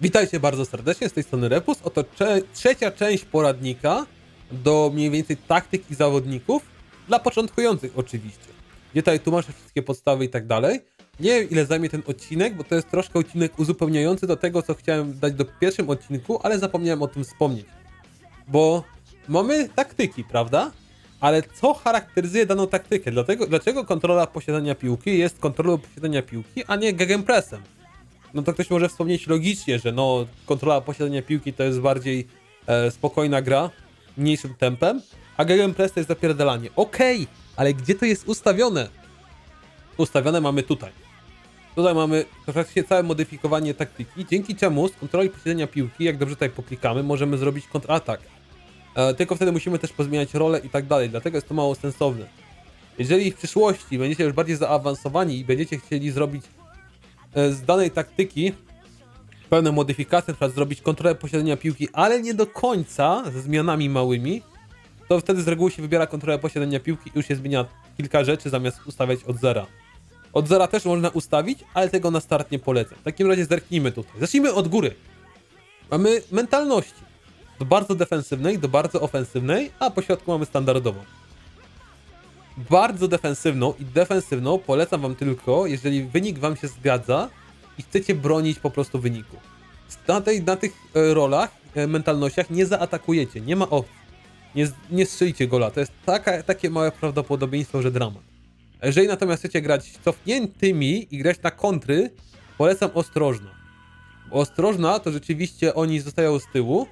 Witajcie bardzo serdecznie, z tej strony Repus. Oto trzecia część poradnika do mniej więcej taktyk i zawodników, dla początkujących oczywiście. Gdzie tutaj tłumaczę wszystkie podstawy i tak dalej. Nie wiem ile zajmie ten odcinek, bo to jest troszkę odcinek uzupełniający do tego, co chciałem dać do pierwszym odcinku, ale zapomniałem o tym wspomnieć. Bo mamy taktyki, prawda? Ale co charakteryzuje daną taktykę? Dlatego, dlaczego kontrola posiadania piłki jest kontrolą posiadania piłki, a nie gegenpressem? No to ktoś może wspomnieć logicznie, że no kontrola posiadania piłki to jest bardziej e, spokojna gra, mniejszym tempem, a gegenpress to jest zapierdalanie. Okej, ale gdzie to jest ustawione? Ustawione mamy tutaj. Tutaj mamy praktycznie całe modyfikowanie taktyki, dzięki czemu z kontroli posiadania piłki, jak dobrze tutaj poklikamy, możemy zrobić kontratak. E, tylko wtedy musimy też pozmieniać rolę i tak dalej, dlatego jest to mało sensowne. Jeżeli w przyszłości będziecie już bardziej zaawansowani i będziecie chcieli zrobić z danej taktyki pewne modyfikacje, na przykład zrobić kontrolę posiadania piłki, ale nie do końca ze zmianami małymi, to wtedy z reguły się wybiera kontrolę posiadania piłki i już się zmienia kilka rzeczy zamiast ustawiać od zera. Od zera też można ustawić, ale tego na start nie polecam. W takim razie zerknijmy tutaj. Zacznijmy od góry. Mamy mentalności. Do bardzo defensywnej, do bardzo ofensywnej, a po środku mamy standardową bardzo defensywną i defensywną polecam wam tylko, jeżeli wynik wam się zgadza i chcecie bronić po prostu wyniku. Na, tej, na tych e, rolach, e, mentalnościach nie zaatakujecie, nie ma opcji. Nie, nie strzelicie gola, to jest taka, takie małe prawdopodobieństwo, że dramat. Jeżeli natomiast chcecie grać cofniętymi i grać na kontry, polecam ostrożno. Ostrożna to rzeczywiście oni zostają z tyłu,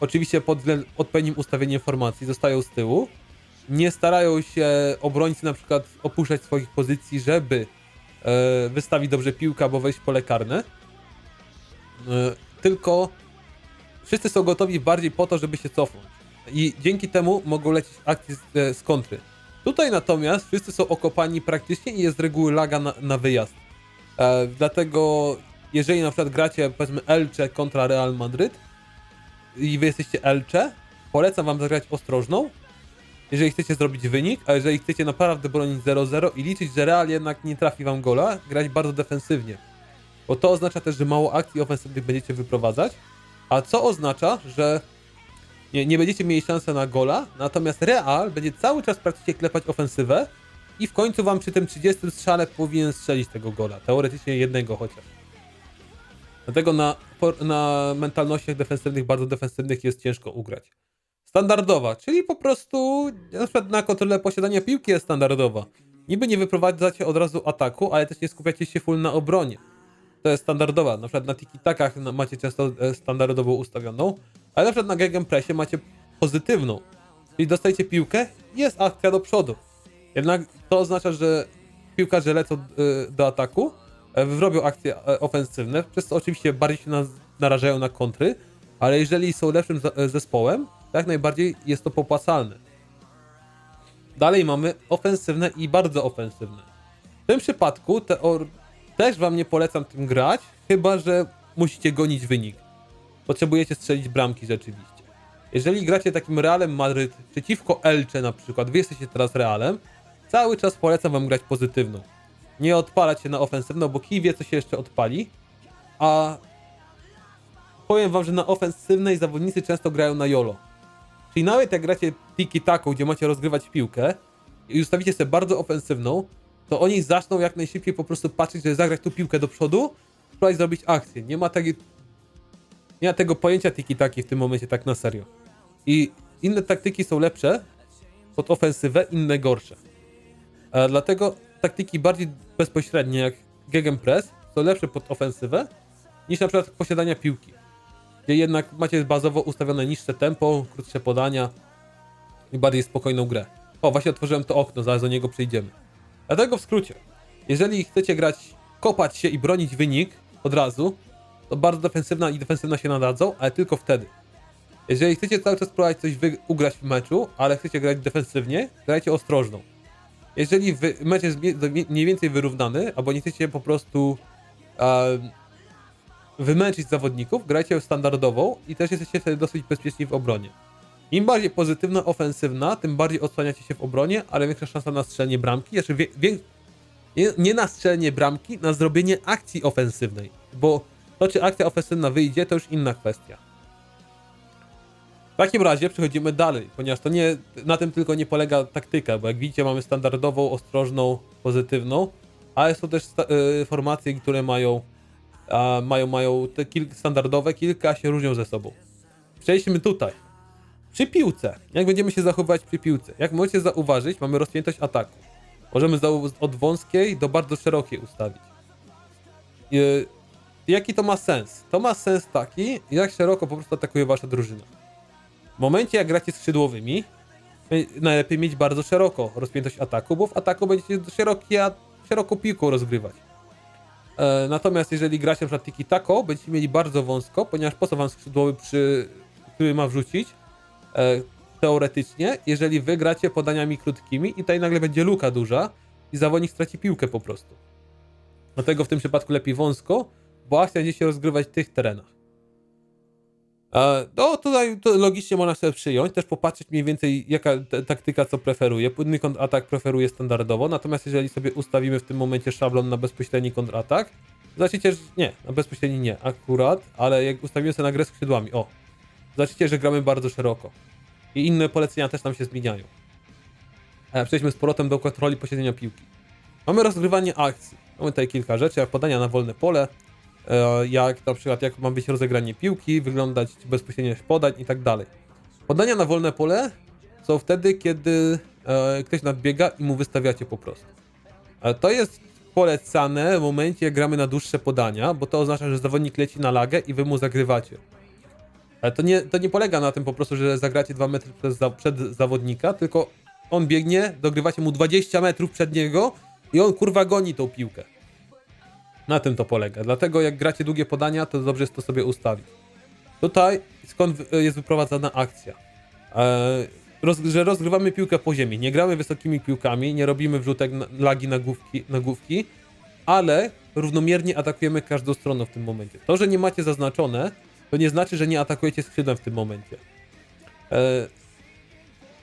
oczywiście pod odpowiednim ustawieniem formacji zostają z tyłu, nie starają się obrońcy na przykład opuszczać swoich pozycji, żeby e, wystawić dobrze piłkę albo wejść w pole karne. E, tylko wszyscy są gotowi bardziej po to, żeby się cofnąć. I dzięki temu mogą lecieć akcje z, e, z kontry. Tutaj natomiast wszyscy są okopani praktycznie i jest z reguły laga na, na wyjazd. E, dlatego jeżeli na przykład gracie powiedzmy Elche kontra Real Madryt i wy jesteście Elche, polecam wam zagrać ostrożną, jeżeli chcecie zrobić wynik, a jeżeli chcecie naprawdę bronić 0-0 i liczyć, że Real jednak nie trafi wam gola, grać bardzo defensywnie. Bo to oznacza też, że mało akcji ofensywnych będziecie wyprowadzać, a co oznacza, że nie, nie będziecie mieli szansy na gola, natomiast Real będzie cały czas praktycznie klepać ofensywę i w końcu wam przy tym 30 strzale powinien strzelić tego gola. Teoretycznie jednego chociaż. Dlatego na, na mentalnościach defensywnych, bardzo defensywnych jest ciężko ugrać standardowa, czyli po prostu na przykład na kontrolę posiadania piłki jest standardowa. Niby nie wyprowadzacie od razu ataku, ale też nie skupiacie się full na obronie. To jest standardowa. Na przykład na tiki-takach no, macie często e, standardową ustawioną, ale na przykład na gegenpressie macie pozytywną. Czyli dostajecie piłkę, jest akcja do przodu. Jednak to oznacza, że piłkarze lecą e, do ataku, e, robią akcje ofensywne, przez co oczywiście bardziej się narażają na kontry, ale jeżeli są lepszym zespołem, jak najbardziej jest to popłacalne. Dalej mamy ofensywne i bardzo ofensywne. W tym przypadku teor- też wam nie polecam tym grać, chyba że musicie gonić wynik. Potrzebujecie strzelić bramki rzeczywiście. Jeżeli gracie takim Realem Madryt przeciwko Elche na przykład, wy jesteście teraz Realem, cały czas polecam wam grać pozytywną. Nie odpalać się na ofensywną, bo kij wie co się jeszcze odpali, a powiem wam, że na ofensywnej zawodnicy często grają na YOLO. Czyli nawet jak gracie tiki taką, gdzie macie rozgrywać piłkę i ustawicie sobie bardzo ofensywną, to oni zaczną jak najszybciej po prostu patrzeć, żeby zagrać tu piłkę do przodu, spróbować zrobić akcję. Nie ma. Nie ma tego pojęcia tiki taki w tym momencie tak na serio. I inne taktyki są lepsze pod ofensywę, inne gorsze. E, dlatego taktyki bardziej bezpośrednie jak gegenpress są lepsze pod ofensywę niż na przykład posiadania piłki gdzie jednak macie bazowo ustawione niższe tempo, krótsze podania i bardziej spokojną grę. O, właśnie otworzyłem to okno, zaraz do niego przejdziemy. Dlatego w skrócie, jeżeli chcecie grać, kopać się i bronić wynik od razu, to bardzo defensywna i defensywna się nadadzą, ale tylko wtedy. Jeżeli chcecie cały czas próbować coś ugrać w meczu, ale chcecie grać defensywnie, grajcie ostrożną. Jeżeli wy- mecz jest mniej więcej wyrównany, albo nie chcecie po prostu em, wymęczyć zawodników, grajcie standardową i też jesteście wtedy dosyć bezpieczni w obronie. Im bardziej pozytywna, ofensywna, tym bardziej odsłaniacie się w obronie, ale większa szansa na strzelenie bramki, jeszcze wie, wie, nie na strzelenie bramki, na zrobienie akcji ofensywnej, bo To, czy akcja ofensywna wyjdzie, to już inna kwestia. W takim razie przechodzimy dalej, ponieważ to nie, na tym tylko nie polega taktyka, bo jak widzicie mamy standardową, ostrożną, pozytywną, ale są też sta- y, formacje, które mają, a, mają, mają te standardowe, kilka się różnią ze sobą. Przejdźmy tutaj. Przy piłce. Jak będziemy się zachowywać przy piłce? Jak możecie zauważyć, mamy rozpiętość ataku. Możemy od wąskiej do bardzo szerokiej ustawić. Y, jaki to ma sens? To ma sens taki, jak szeroko po prostu atakuje wasza drużyna. W momencie jak gracie skrzydłowymi, najlepiej mieć bardzo szeroko rozpiętość ataku, bo w ataku będziecie szerokie, szeroką piłką rozgrywać. E, natomiast jeżeli gracie na przykład tiki tako, będziecie mieli bardzo wąsko, ponieważ po co wam skrzydłowy, przy, który ma wrzucić, e, teoretycznie, jeżeli wy gracie podaniami krótkimi i tutaj nagle będzie luka duża i zawodnik straci piłkę po prostu. Dlatego w tym przypadku lepiej wąsko, bo akcja będzie się rozgrywać w tych terenach. No tutaj to logicznie można sobie przyjąć, też popatrzeć mniej więcej jaka taktyka co preferuje. Płynny kontratak preferuje standardowo, natomiast jeżeli sobie ustawimy w tym momencie szablon na bezpośredni kontratak, zobaczycie, że nie, na bezpośredni nie akurat, ale jak ustawimy sobie na grę skrzydłami, o, zobaczycie, że gramy bardzo szeroko. I inne polecenia też nam się zmieniają. E, Przejdźmy z powrotem do kontroli posiedzenia piłki. Mamy rozgrywanie akcji. Mamy tutaj kilka rzeczy, jak podania na wolne pole, jak na przykład jak ma być rozegranie piłki, wyglądać bezpośredniość podań i tak dalej. Podania na wolne pole są wtedy, kiedy e, ktoś nadbiega i mu wystawiacie po prostu. E, to jest polecane w momencie, jak gramy na dłuższe podania, bo to oznacza, że zawodnik leci na lagę i wy mu zagrywacie. To nie, to nie polega na tym po prostu, że zagracie 2 metry przed, przed zawodnika, tylko on biegnie, dogrywacie mu 20 metrów przed niego i on kurwa goni tą piłkę. Na tym to polega. Dlatego jak gracie długie podania, to dobrze jest to sobie ustawić. Tutaj skąd wy- jest wyprowadzana akcja? Eee, roz, że rozgrywamy piłkę po ziemi. Nie gramy wysokimi piłkami, nie robimy wrzutek na, lagi na główki, na główki, ale równomiernie atakujemy każdą stroną w tym momencie. To, że nie macie zaznaczone, to nie znaczy, że nie atakujecie skrzydłem w tym momencie. Eee,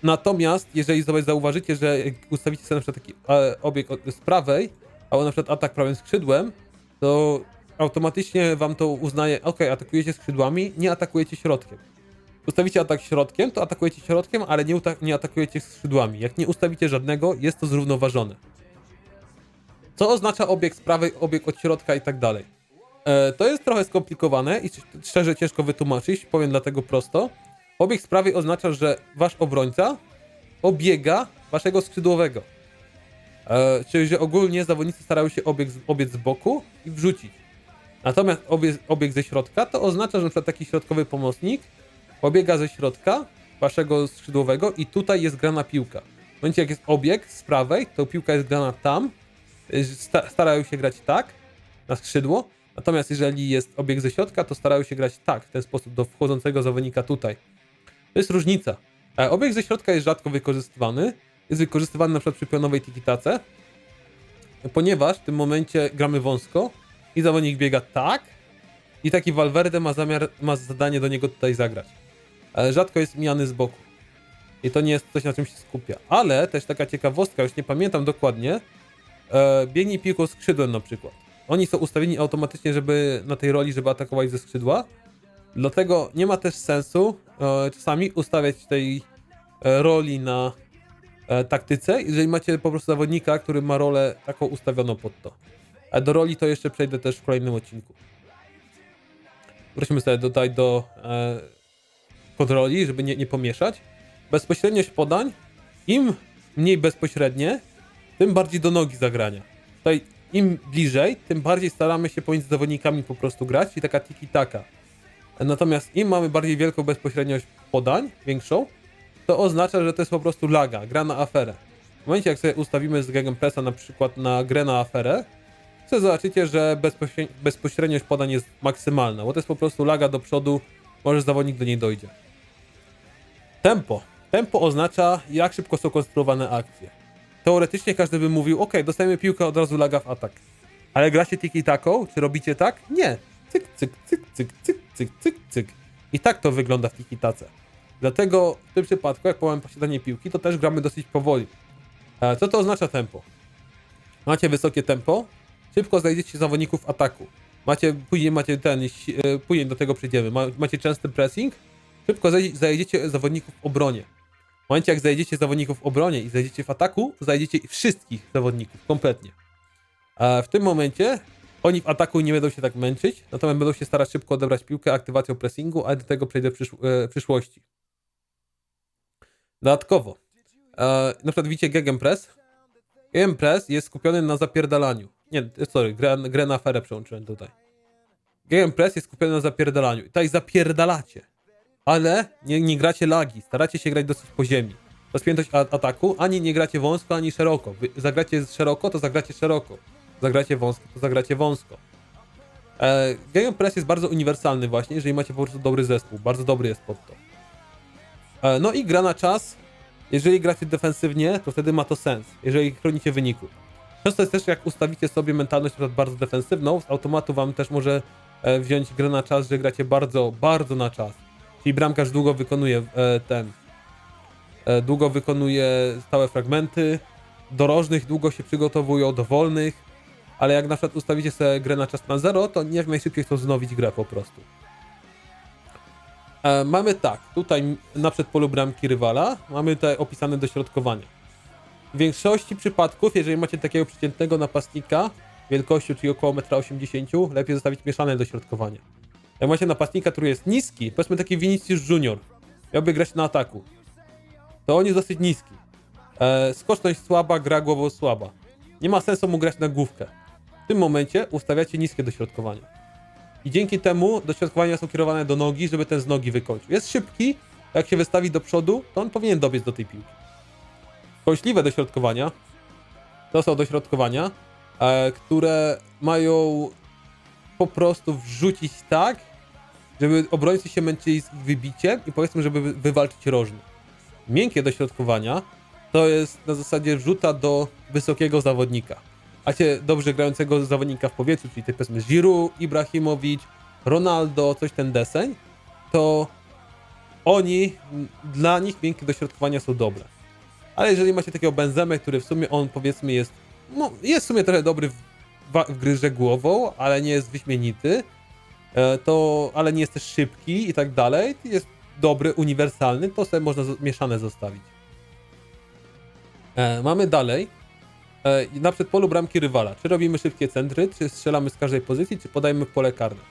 natomiast, jeżeli zauważycie, że ustawicie sobie na przykład taki e, obieg z prawej, albo na przykład atak prawym skrzydłem, to automatycznie wam to uznaje, ok, atakujecie skrzydłami, nie atakujecie środkiem. Ustawicie atak środkiem, to atakujecie środkiem, ale nie, nie atakujecie skrzydłami. Jak nie ustawicie żadnego, jest to zrównoważone. Co oznacza obieg z prawej, obieg od środka i tak dalej. E, to jest trochę skomplikowane i sz- szczerze ciężko wytłumaczyć, powiem dlatego prosto. Obieg z prawej oznacza, że wasz obrońca obiega waszego skrzydłowego. E, czyli, że ogólnie zawodnicy starają się obieg obiec z boku i wrzucić. Natomiast obieg, obieg ze środka to oznacza, że przykład taki środkowy pomocnik obiega ze środka waszego skrzydłowego i tutaj jest grana piłka. W momencie jak jest obieg z prawej, to piłka jest grana tam, y, sta, starają się grać tak, na skrzydło, natomiast jeżeli jest obieg ze środka, to starają się grać tak, w ten sposób, do wchodzącego zawodnika tutaj. To jest różnica. E, Obieg ze środka jest rzadko wykorzystywany, jest wykorzystywany na przykład przy pionowej tiki-tace, ponieważ w tym momencie gramy wąsko i zawodnik biega tak i taki Valverde ma zamiar, ma zadanie do niego tutaj zagrać. Ale rzadko jest mijany z boku. I to nie jest coś, na czym się skupia. Ale też taka ciekawostka, już nie pamiętam dokładnie, e, biegnij piłką skrzydłem na przykład. Oni są ustawieni automatycznie, żeby na tej roli, żeby atakować ze skrzydła. Dlatego nie ma też sensu e, czasami ustawiać tej e, roli na taktyce, jeżeli macie po prostu zawodnika, który ma rolę taką ustawioną pod to. A do roli to jeszcze przejdę też w kolejnym odcinku. Wróćmy sobie tutaj do e, kontroli, żeby nie, nie pomieszać. Bezpośredniość podań, im mniej bezpośrednie, tym bardziej do nogi zagrania. Tutaj im bliżej, tym bardziej staramy się pomiędzy zawodnikami po prostu grać i taka tiki-taka. Natomiast im mamy bardziej wielką bezpośredniość podań, większą, to oznacza, że to jest po prostu laga, gra na aferę. W momencie jak sobie ustawimy z Gegenpressa na przykład na grę na aferę, to zobaczycie, że bezpośredni- bezpośredniość podań jest maksymalna, bo to jest po prostu laga do przodu, może zawodnik do niej dojdzie. Tempo. Tempo oznacza, jak szybko są konstruowane akcje. Teoretycznie każdy by mówił, ok, dostajemy piłkę, od razu laga w atak. Ale gracie tiki-taką? Czy robicie tak? Nie. Cyk, cyk, cyk, cyk, cyk, cyk, cyk, cyk. I tak to wygląda w tiki-tace. Dlatego w tym przypadku, jak mamy posiadanie piłki, to też gramy dosyć powoli. E, Co to oznacza tempo? Macie wysokie tempo, szybko znajdziecie zawodników ataku. Macie, później macie ten, e, później do tego przejdziemy. Ma, macie częsty pressing, szybko zajedziecie zawodników w obronie. W momencie jak zajedziecie zawodników w obronie i zajdziecie w ataku, zajdziecie wszystkich zawodników kompletnie. A w tym momencie oni w ataku nie będą się tak męczyć, natomiast będą się starać szybko odebrać piłkę aktywacją pressingu, ale do tego przejdę e, w przyszłości. Dodatkowo, e, na przykład widzicie Gegenpress. Gegenpress jest skupiony na zapierdalaniu. Nie, sorry, grę, grę na aferę przełączyłem tutaj. Gegenpress jest skupiony na zapierdalaniu. I tutaj zapierdalacie. Ale nie, nie gracie lagi, staracie się grać dosyć po ziemi. Rozpiętość ataku, ani nie gracie wąsko, ani szeroko. Wy zagracie szeroko, to zagracie szeroko. Zagracie wąsko, to zagracie wąsko. E, Gegenpress jest bardzo uniwersalny właśnie, jeżeli macie po prostu dobry zespół. Bardzo dobry jest pod to. E, no i gra na czas. Jeżeli gracie defensywnie, to wtedy ma to sens, jeżeli chronicie wyniku. Często jest też, jak ustawicie sobie mentalność bardzo defensywną, z automatu wam też może e, wziąć grę na czas, że gracie bardzo, bardzo na czas. Czyli bramkarz długo wykonuje e, ten. Długo wykonuje stałe fragmenty. Do rożnych długo się przygotowują, do wolnych. Ale jak na przykład ustawicie sobie grę na czas na zero, to nie jak najszybciej chcą wznowić grę po prostu. E, mamy tak, tutaj na przedpolu bramki rywala, mamy tutaj opisane dośrodkowania. W większości przypadków, jeżeli macie takiego przeciętnego napastnika wielkością, czyli około 1,80 m, lepiej zostawić mieszane dośrodkowania. Jak macie napastnika, który jest niski, powiedzmy taki Vinicius Junior, miałby grać na ataku, to on jest dosyć niski. E, skoczność słaba, gra głową słaba. Nie ma sensu mu grać na główkę. W tym momencie ustawiacie niskie dośrodkowania. I dzięki temu dośrodkowania są kierowane do nogi, żeby ten z nogi wykończył. Jest szybki, jak się wystawi do przodu, to on powinien dobiec do tej piłki. Kąśliwe dośrodkowania to są dośrodkowania, e, które mają po prostu wrzucić tak, żeby obrońcy się męczyli z ich wybiciem i powiedzmy, żeby wy- wywalczyć rożny. Miękkie dośrodkowania to jest na zasadzie wrzuta do wysokiego zawodnika. Macie dobrze grającego zawodnika w powietrzu, czyli ty powiedzmy Giroud, Ibrahimowicz, Ronaldo, coś ten deseń, to oni, dla nich miękkie dośrodkowania są dobre. Ale jeżeli macie takiego Benzemę, który w sumie on powiedzmy jest, no, jest w sumie trochę dobry w, w grze głową, ale nie jest wyśmienity, e, to, ale nie jest też szybki i tak dalej, jest dobry, uniwersalny, to sobie można mieszane zostawić. E, mamy dalej, na przedpolu bramki rywala. Czy robimy szybkie centry, czy strzelamy z każdej pozycji, czy podajemy w pole karne.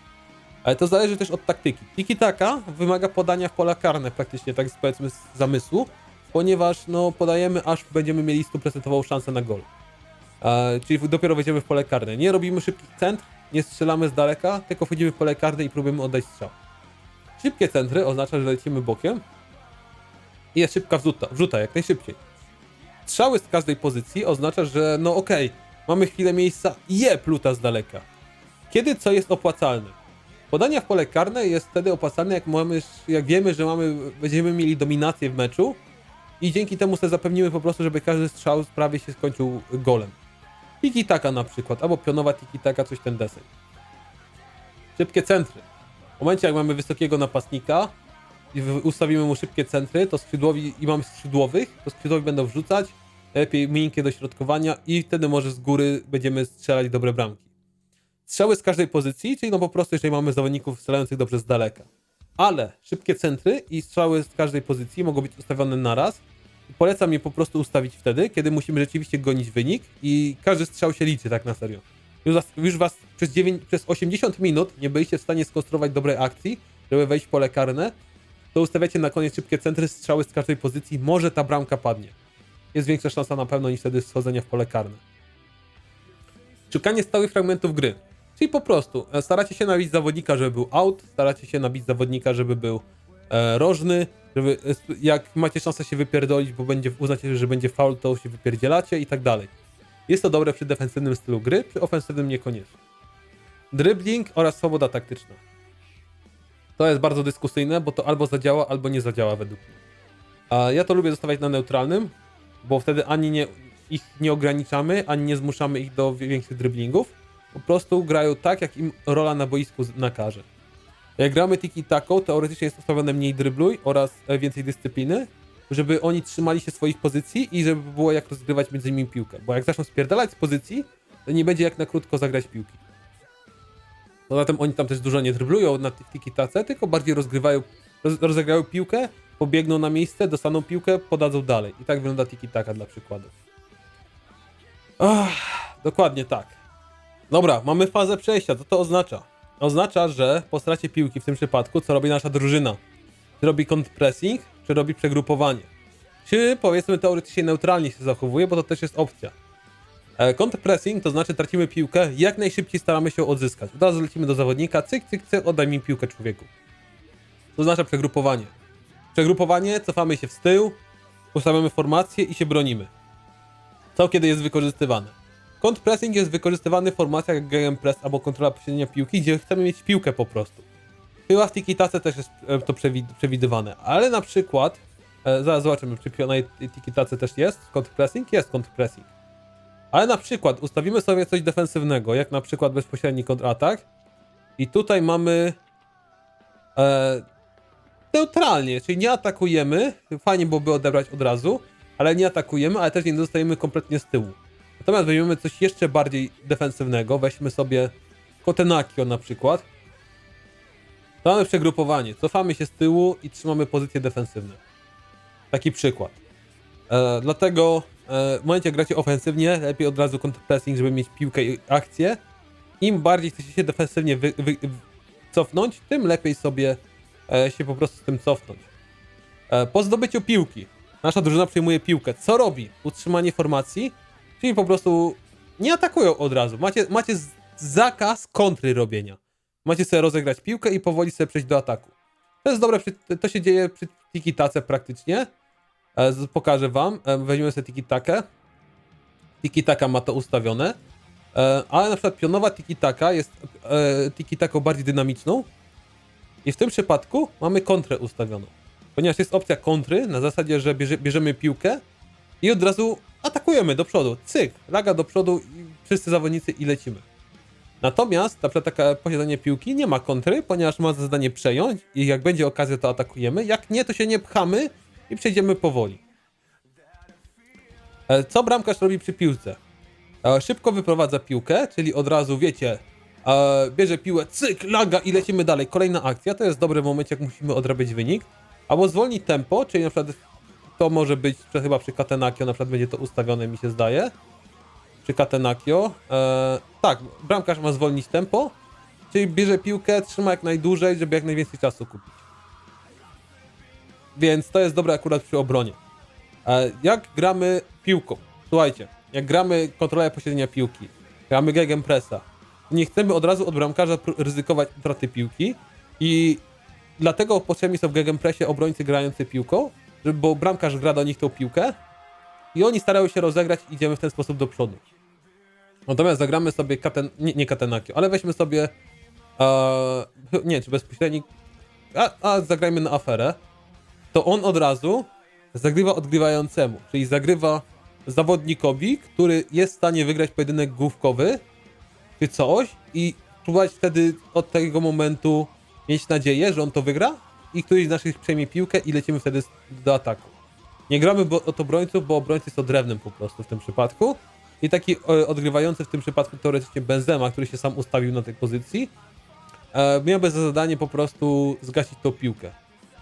Ale to zależy też od taktyki. Tiki-taka wymaga podania w pola karne praktycznie, tak powiedzmy z zamysłu, ponieważ no, podajemy, aż będziemy mieli 100% szansę na gol. E, czyli dopiero wejdziemy w pole karne. Nie robimy szybkich centr, nie strzelamy z daleka, tylko wchodzimy w pole karne i próbujemy oddać strzał. Szybkie centry oznacza, że lecimy bokiem i jest szybka wrzuta, wrzuta jak najszybciej. Strzały z każdej pozycji oznacza, że no okej, mamy chwilę miejsca, je pluta z daleka. Kiedy co jest opłacalne? Podania w pole karne jest wtedy opłacalne, jak, mamy, jak wiemy, że mamy, będziemy mieli dominację w meczu i dzięki temu sobie zapewnimy po prostu, żeby każdy strzał prawie się skończył golem. Tiki-taka na przykład, albo pionowa tiki-taka, coś ten deseń. Szybkie centry. W momencie, jak mamy wysokiego napastnika i ustawimy mu szybkie centry, to skrzydłowi, i mamy skrzydłowych, to skrzydłowi będą wrzucać, lepiej miękkie dośrodkowania i wtedy może z góry będziemy strzelać dobre bramki. Strzały z każdej pozycji, czyli no po prostu jeżeli mamy zawodników strzelających dobrze z daleka. Ale szybkie centry i strzały z każdej pozycji mogą być ustawione naraz. Polecam je po prostu ustawić wtedy, kiedy musimy rzeczywiście gonić wynik i każdy strzał się liczy tak na serio. Już was, już was przez, 9, przez 80 minut nie byliście w stanie skonstruować dobrej akcji, żeby wejść w pole karne, to ustawiacie na koniec szybkie centry, strzały z każdej pozycji, może ta bramka padnie. Jest większa szansa na pewno niż wtedy schodzenia w pole karne. Szukanie stałych fragmentów gry. Czyli po prostu e, staracie się nabić zawodnika, żeby był out, staracie się nabić zawodnika, żeby był e, rożny, żeby e, jak macie szansę się wypierdolić, bo będzie uznacie, że będzie faul, to się wypierdzielacie i tak dalej. Jest to dobre przy defensywnym stylu gry, przy ofensywnym niekoniecznie. Dribbling oraz swoboda taktyczna. To jest bardzo dyskusyjne, bo to albo zadziała, albo nie zadziała według mnie. Ja to lubię zostawiać na neutralnym, bo wtedy ani nie, ich nie ograniczamy, ani nie zmuszamy ich do wi- większych dribblingów. Po prostu grają tak, jak im rola na boisku nakaże. Jak gramy tiki-taką, teoretycznie jest ustawione mniej drybluj oraz e, więcej dyscypliny, żeby oni trzymali się swoich pozycji i żeby było jak rozgrywać między nimi piłkę. Bo jak zaczną spierdalać z pozycji, to nie będzie jak na krótko zagrać piłki. Poza tym oni tam też dużo nie dryblują na tych tiki-tace, tylko bardziej rozgrywają, roz, rozegrają piłkę, pobiegną na miejsce, dostaną piłkę, podadzą dalej. I tak wygląda tiki-taka dla przykładu. Ach, dokładnie tak. Dobra, mamy fazę przejścia. Co to oznacza? Oznacza, że po stracie piłki w tym przypadku, co robi nasza drużyna? Czy robi counterpressing, czy robi przegrupowanie? Czy powiedzmy teoretycznie neutralnie się zachowuje, bo to też jest opcja. E, Counterpressing to znaczy tracimy piłkę, jak najszybciej staramy się odzyskać. Od razu lecimy do zawodnika, cyk, cyk, cyk, oddaj mi piłkę człowieku. To oznacza przegrupowanie. Przegrupowanie, cofamy się w tył, ustawiamy formację i się bronimy. Co kiedy jest wykorzystywane? Counterpressing jest wykorzystywany w formacjach jak gegenpress albo kontrola posiedzenia piłki, gdzie chcemy mieć piłkę po prostu. Chyba w tiki-tace też jest e, to przewi- przewidywane, ale na przykład, e, zaraz zobaczymy, czy pionej tiki-tace też jest counterpressing? Jest counterpressing. Ale na przykład ustawimy sobie coś defensywnego, jak na przykład bezpośredni kontratak i tutaj mamy e, neutralnie, czyli nie atakujemy, fajnie byłoby odebrać od razu, ale nie atakujemy, ale też nie dostajemy kompletnie z tyłu. Natomiast weźmiemy coś jeszcze bardziej defensywnego, weźmy sobie Kotenakio na przykład. To mamy przegrupowanie, cofamy się z tyłu i trzymamy pozycje defensywne. Taki przykład. E, dlatego e, w momencie jak gracie ofensywnie, lepiej od razu counterpressing, żeby mieć piłkę i akcję. Im bardziej chcecie się defensywnie wy, wy, wy, cofnąć, tym lepiej sobie się po prostu z tym cofnąć. E, po zdobyciu piłki, nasza drużyna przejmuje piłkę. Co robi? Utrzymanie formacji, czyli po prostu nie atakują od razu. Macie, macie zakaz kontry robienia. Macie sobie rozegrać piłkę i powoli sobie przejść do ataku. To jest dobre, to się dzieje przy tiki-tace praktycznie. E, pokażę wam. E, weźmiemy sobie tiki-takę. Tiki-taka ma to ustawione. E, ale na przykład pionowa tiki-taka jest e, tiki-taką bardziej dynamiczną. I w tym przypadku mamy kontrę ustawioną. Ponieważ jest opcja kontry na zasadzie, że bierze, bierzemy piłkę i od razu atakujemy do przodu. Cyk, laga do przodu i wszyscy zawodnicy i lecimy. Natomiast na przykład posiadanie piłki nie ma kontry, ponieważ ma za zadanie przejąć i jak będzie okazja to atakujemy, jak nie to się nie pchamy i przejdziemy powoli. E, Co bramkarz robi przy piłce? E, Szybko wyprowadza piłkę, czyli od razu wiecie, e, bierze piłę, cyk, laga i lecimy dalej. Kolejna akcja, to jest dobry moment, jak musimy odrabiać wynik. Albo zwolni tempo, czyli na przykład to może być chyba przy Katenakio, na przykład będzie to ustawione, mi się zdaje. Przy Katenakio. E, tak, bramkarz ma zwolnić tempo, czyli bierze piłkę, trzyma jak najdłużej, żeby jak najwięcej czasu kupić. Więc to jest dobre akurat przy obronie. E, jak gramy piłką? Słuchajcie, jak gramy kontrolę posiedzenia piłki, gramy gegenpressa, nie chcemy od razu od bramkarza ryzykować utraty piłki i dlatego potrzebni są w gegenpressie obrońcy grający piłką, bo bramkarz gra do nich tą piłkę i oni starają się rozegrać i idziemy w ten sposób do przodu. Natomiast zagramy sobie katen, nie, nie Katenakio, ale weźmy sobie e, nie, czy bezpośredni a, a zagrajmy na aferę to on od razu zagrywa odgrywającemu, czyli zagrywa zawodnikowi, który jest w stanie wygrać pojedynek główkowy, czy coś i próbować wtedy od tego momentu mieć nadzieję, że on to wygra i któryś z naszych przejmie piłkę i lecimy wtedy do ataku. Nie gramy bo, od obrońców, bo obrońcy są drewnem po prostu w tym przypadku i taki e, odgrywający w tym przypadku teoretycznie Benzema, który się sam ustawił na tej pozycji, e, miałby za zadanie po prostu zgasić tą piłkę.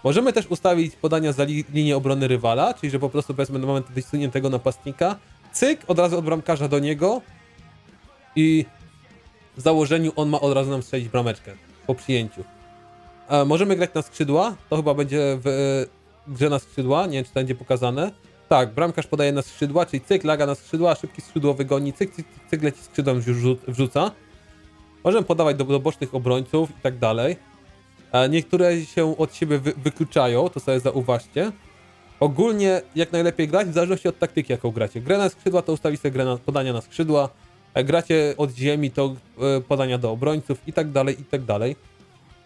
Możemy też ustawić podania za li linię obrony rywala, czyli że po prostu powiedzmy na moment wysuniętego napastnika, cyk, od razu od bramkarza do niego i w założeniu on ma od razu nam strzelić brameczkę po przyjęciu. E, możemy grać na skrzydła, to chyba będzie w e, grze na skrzydła, nie wiem czy to będzie pokazane. Tak, bramkarz podaje na skrzydła, czyli cyk, laga na skrzydła, szybki skrzydłowy goni, cyk, cyk, cyk, cyk leci skrzydłem wrzu- wrzuca. Możemy podawać do, do bocznych obrońców i tak dalej. E, Niektóre się od siebie wy, wykluczają, to sobie zauważcie. Ogólnie jak najlepiej grać w zależności od taktyki, jaką gracie. Grę na skrzydła to ustawi sobie grę na, podania na skrzydła, gracie od ziemi to e, podania do obrońców i tak dalej, i tak dalej.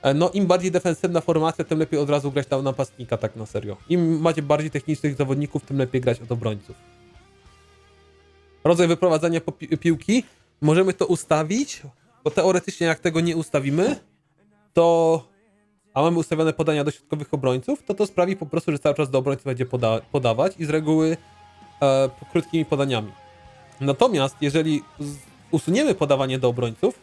E, No im bardziej defensywna formacja, tym lepiej od razu grać tam napastnika tak na serio. Im macie bardziej technicznych zawodników, tym lepiej grać od obrońców. Rodzaj wyprowadzania pi piłki. Możemy to ustawić, bo teoretycznie jak tego nie ustawimy, to a mamy ustawione podania do środkowych obrońców, to to sprawi po prostu, że cały czas do obrońców będzie poda podawać i z reguły e, krótkimi podaniami. Natomiast jeżeli usuniemy podawanie do obrońców,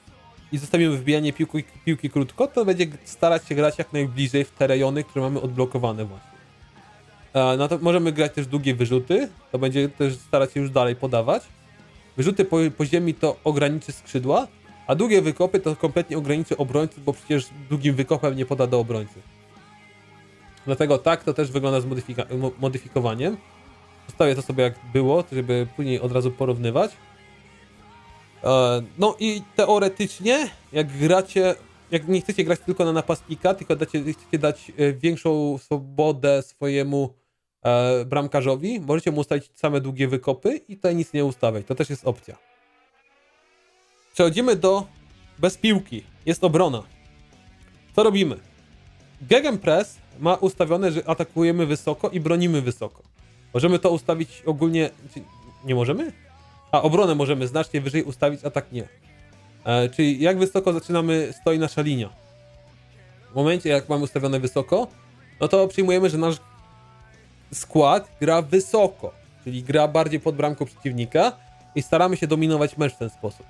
i zostawimy wbijanie piłki, piłki krótko, to będzie starać się grać jak najbliżej w te rejony, które mamy odblokowane właśnie. E, No to możemy grać też długie wyrzuty, to będzie też starać się już dalej podawać. Wyrzuty po, po ziemi to ograniczy skrzydła, a długie wykopy to kompletnie ograniczy obrońców, bo przecież długim wykopem nie poda do obrońcy. Dlatego tak to też wygląda z modyfika- mo- modyfikowaniem. Zostawię to sobie jak było, żeby później od razu porównywać. E, No i teoretycznie, jak gracie, jak nie chcecie grać tylko na napastnika, tylko dacie, chcecie dać e, większą swobodę swojemu e, bramkarzowi, możecie mu ustawić same długie wykopy i tutaj nic nie ustawiać. To też jest opcja. Przechodzimy do bez piłki. Jest obrona. Co robimy? Gegenpress ma ustawione, że atakujemy wysoko i bronimy wysoko. Możemy to ustawić ogólnie. Nie możemy? A obronę możemy znacznie wyżej ustawić, a tak nie. E, czyli jak wysoko zaczynamy, stoi nasza linia. W momencie, jak mamy ustawione wysoko, no to przyjmujemy, że nasz skład gra wysoko, czyli gra bardziej pod bramką przeciwnika i staramy się dominować mecz w ten sposób.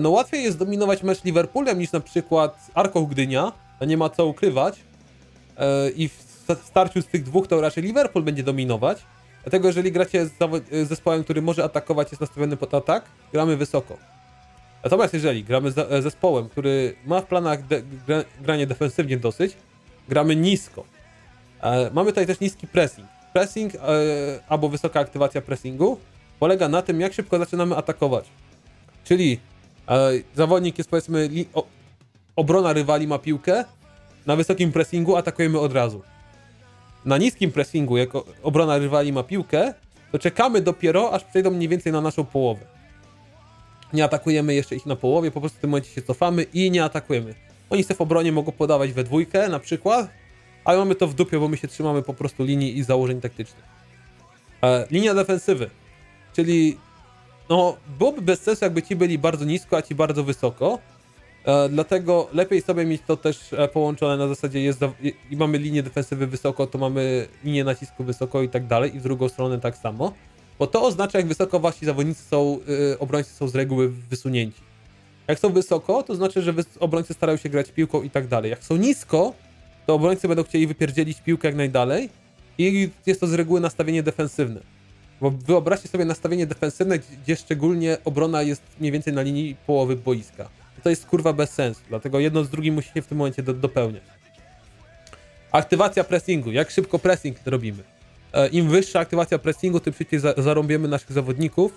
No łatwiej jest dominować mecz Liverpoolem niż na przykład Arką Gdynia, nie ma co ukrywać. E, I w sta- starciu z tych dwóch to raczej Liverpool będzie dominować. Dlatego jeżeli gracie z zespołem, który może atakować, jest nastawiony pod atak, gramy wysoko. Natomiast jeżeli gramy z za- zespołem, który ma w planach de- gra- granie defensywnie dosyć, gramy nisko. E, Mamy tutaj też niski pressing. Pressing e, albo wysoka aktywacja pressingu polega na tym, jak szybko zaczynamy atakować. Czyli e, zawodnik jest powiedzmy, obrona rywali ma piłkę, na wysokim pressingu atakujemy od razu. Na niskim pressingu, jak obrona rywali ma piłkę, to czekamy dopiero, aż przejdą mniej więcej na naszą połowę. Nie atakujemy jeszcze ich na połowie, po prostu w tym momencie się cofamy i nie atakujemy. Oni sobie w obronie mogą podawać we dwójkę na przykład, ale mamy to w dupie, bo my się trzymamy po prostu linii i założeń taktycznych. E, linia defensywy, czyli no, byłoby bez sensu, jakby ci byli bardzo nisko, a ci bardzo wysoko. E, dlatego lepiej sobie mieć to też e, połączone na zasadzie jest i, mamy linię defensywy wysoko, to mamy linię nacisku wysoko i tak dalej, i w drugą stronę tak samo. Bo to oznacza, jak wysoko wasi zawodnicy są, y, obrońcy są z reguły wysunięci. Jak są wysoko, to znaczy, że obrońcy starają się grać piłką i tak dalej. Jak są nisko, to obrońcy będą chcieli wypierdzielić piłkę jak najdalej i jest to z reguły nastawienie defensywne. Bo wyobraźcie sobie nastawienie defensywne, gdzie szczególnie obrona jest mniej więcej na linii połowy boiska. To jest kurwa bez sensu, dlatego jedno z drugim musi się w tym momencie do, dopełniać. Aktywacja pressingu. Jak szybko pressing robimy? E, Im wyższa aktywacja pressingu, tym szybciej za, zarąbiemy naszych zawodników.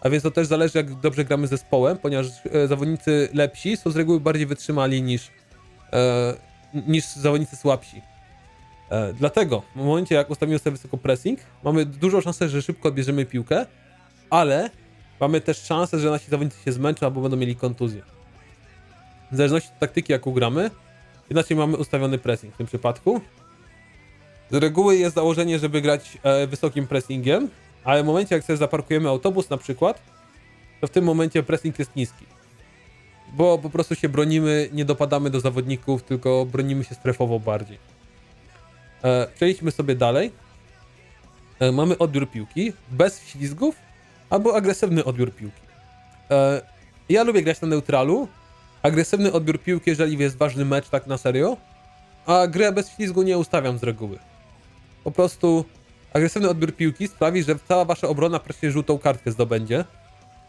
A więc to też zależy, jak dobrze gramy zespołem, ponieważ e, zawodnicy lepsi są z reguły bardziej wytrzymali niż, e, niż zawodnicy słabsi. E, dlatego w momencie, jak ustawimy sobie wysoko pressing, mamy dużą szansę, że szybko odbierzemy piłkę, ale mamy też szansę, że nasi zawodnicy się zmęczą albo będą mieli kontuzję. W zależności od taktyki, jaką gramy, inaczej mamy ustawiony pressing w tym przypadku. Z reguły jest założenie, żeby grać e, wysokim pressingiem, ale w momencie, jak sobie zaparkujemy autobus na przykład, to w tym momencie pressing jest niski. Bo po prostu się bronimy, nie dopadamy do zawodników, tylko bronimy się strefowo bardziej. E, przejdźmy sobie dalej. E, mamy odbiór piłki bez ślizgów albo agresywny odbiór piłki. E, ja lubię grać na neutralu. Agresywny odbiór piłki, jeżeli jest ważny mecz, tak na serio. A grę bez ślizgu nie ustawiam z reguły. Po prostu agresywny odbiór piłki sprawi, że cała wasza obrona praktycznie żółtą kartkę zdobędzie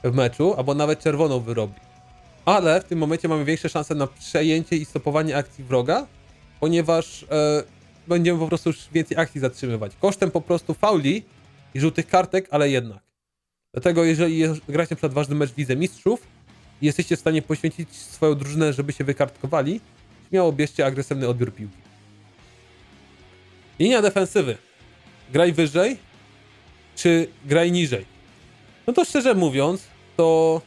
w meczu, albo nawet czerwoną wyrobi. Ale w tym momencie mamy większe szanse na przejęcie i stopowanie akcji wroga, ponieważ e, będziemy po prostu już więcej akcji zatrzymywać. Kosztem po prostu fauli i żółtych kartek, ale jednak. Dlatego jeżeli gracie przed ważny mecz w Lidze Mistrzów jesteście w stanie poświęcić swoją drużynę, żeby się wykartkowali, śmiało bierzcie agresywny odbiór piłki. Linia defensywy. Graj wyżej, czy graj niżej? No to szczerze mówiąc, to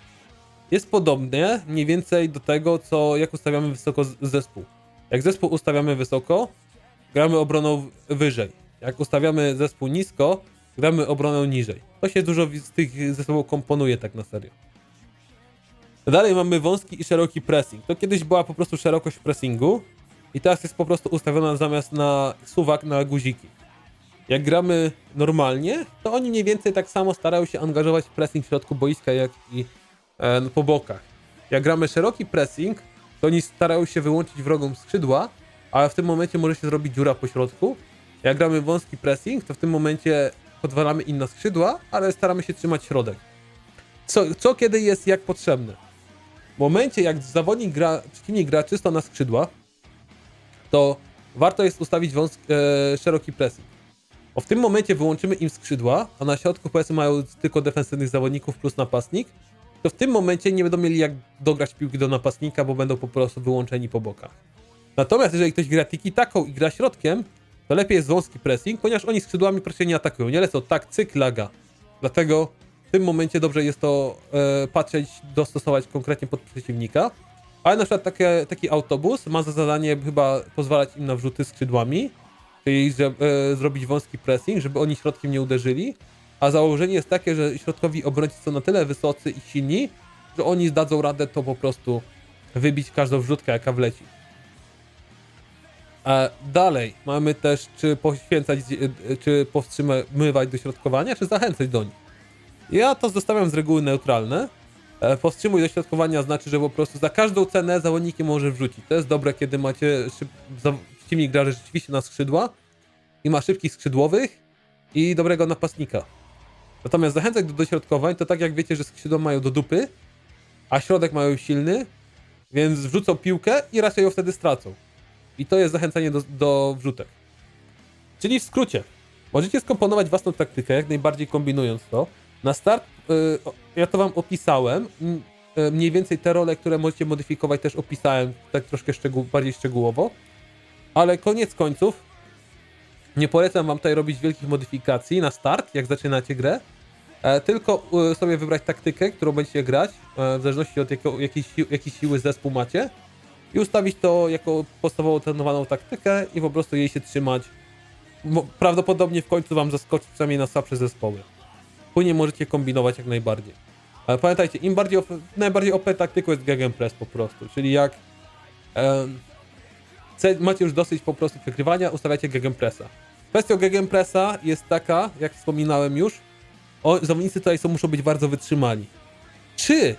jest podobnie mniej więcej do tego, co jak ustawiamy wysoko zespół. Jak zespół ustawiamy wysoko, gramy obroną wyżej. Jak ustawiamy zespół nisko, gramy obroną niżej. To się dużo z tych ze sobą komponuje tak na serio. Dalej mamy wąski i szeroki pressing. To kiedyś była po prostu szerokość pressingu i teraz jest po prostu ustawiona zamiast na suwak na guziki. Jak gramy normalnie, to oni mniej więcej tak samo starają się angażować pressing w środku boiska, jak i e, po bokach. jak gramy szeroki pressing, to oni starają się wyłączyć wrogom skrzydła, ale w tym momencie może się zrobić dziura po środku. Jak gramy wąski pressing, to w tym momencie podwalamy im na skrzydła, ale staramy się trzymać środek. Co, co kiedy jest jak potrzebne. W momencie, jak zawodnik gra, przeciwnik gra czysto na skrzydła, to warto jest ustawić wąski, e, szeroki pressing. Bo w tym momencie wyłączymy im skrzydła, a na środku powiedzmy mają tylko defensywnych zawodników plus napastnik, to w tym momencie nie będą mieli jak dograć piłki do napastnika, bo będą po prostu wyłączeni po bokach. Natomiast jeżeli ktoś gra tiki taką i gra środkiem, to lepiej jest wąski pressing, ponieważ oni skrzydłami praktycznie nie atakują, nie lecą tak, cyk, laga. Dlatego w tym momencie dobrze jest to e, patrzeć, dostosować konkretnie pod przeciwnika. Ale na przykład takie, taki autobus ma za zadanie chyba pozwalać im na wrzuty skrzydłami, czyli że, e, zrobić wąski pressing, żeby oni środkiem nie uderzyli. A założenie jest takie, że środkowi obrońcy są na tyle wysocy i silni, że oni zdadzą radę to po prostu wybić każdą wrzutkę, jaka wleci. A dalej mamy też, czy poświęcać, e, czy powstrzymywać do środkowania, czy zachęcać do nich. Ja to zostawiam z reguły neutralne. E, Powstrzymuj do środkowania znaczy, że po prostu za każdą cenę zawodniki może wrzucić. To jest dobre, kiedy macie szyb... przeciwnik gra rzeczywiście na skrzydła i ma szybkich skrzydłowych i dobrego napastnika. Natomiast zachęcać do dośrodkowań to tak jak wiecie, że skrzydła mają do dupy, a środek mają silny, więc wrzucą piłkę i raczej ją wtedy stracą. I to jest zachęcanie do, do wrzutek. Czyli w skrócie, możecie skomponować własną taktykę, jak najbardziej kombinując to. Na start, y, ja to wam opisałem, y, mniej więcej te role, które możecie modyfikować też opisałem tak troszkę szczegół, bardziej szczegółowo. Ale koniec końców, nie polecam wam tutaj robić wielkich modyfikacji na start, jak zaczynacie grę, e, tylko y, sobie wybrać taktykę, którą będziecie grać, e, w zależności od jakiej, si- jakiej siły zespół macie i ustawić to jako podstawową trenowaną taktykę i po prostu jej się trzymać. Prawdopodobnie w końcu wam zaskoczy przynajmniej na słabsze zespoły. Później możecie kombinować jak najbardziej. Ale pamiętajcie, im bardziej op- najbardziej OP taktyką jest Gegenpress po prostu, czyli jak macie już dosyć po prostu przegrywania, ustawiacie Gegenpressa. Kwestią Gegenpressa jest taka, jak wspominałem już, o, zawodnicy tutaj są, muszą być bardzo wytrzymali. Czy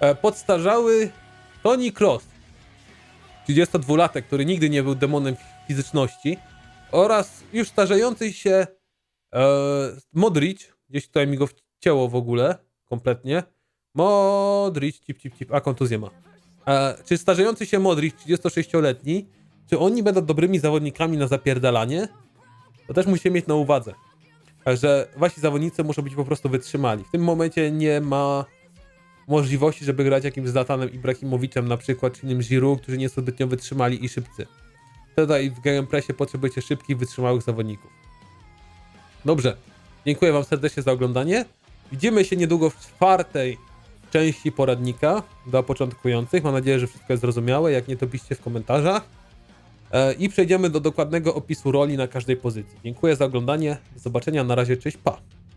e, podstarzały Tony Cross 32-latek, który nigdy nie był demonem fizyczności oraz już starzejący się e, Modric, gdzieś tutaj mi go wcięło w ogóle, kompletnie. Modric, cip, cip, cip, a kontuzję ma. E, czy starzejący się Modric, 36-letni, czy oni będą dobrymi zawodnikami na zapierdalanie? To też musicie mieć na uwadze. Także wasi zawodnicy muszą być po prostu wytrzymali. W tym momencie nie ma możliwości, żeby grać jakimś Zlatanem Ibrahimowiczem na przykład, czy innym Giroud, którzy nie są zbytnio wytrzymali i szybcy. Tutaj w Gamepressie potrzebujecie szybkich, wytrzymałych zawodników. Dobrze, dziękuję wam serdecznie za oglądanie. Widzimy się niedługo w czwartej części poradnika dla początkujących. Mam nadzieję, że wszystko jest zrozumiałe. Jak nie, to piszcie w komentarzach. E, I przejdziemy do dokładnego opisu roli na każdej pozycji. Dziękuję za oglądanie. Do zobaczenia. Na razie. Cześć. Pa.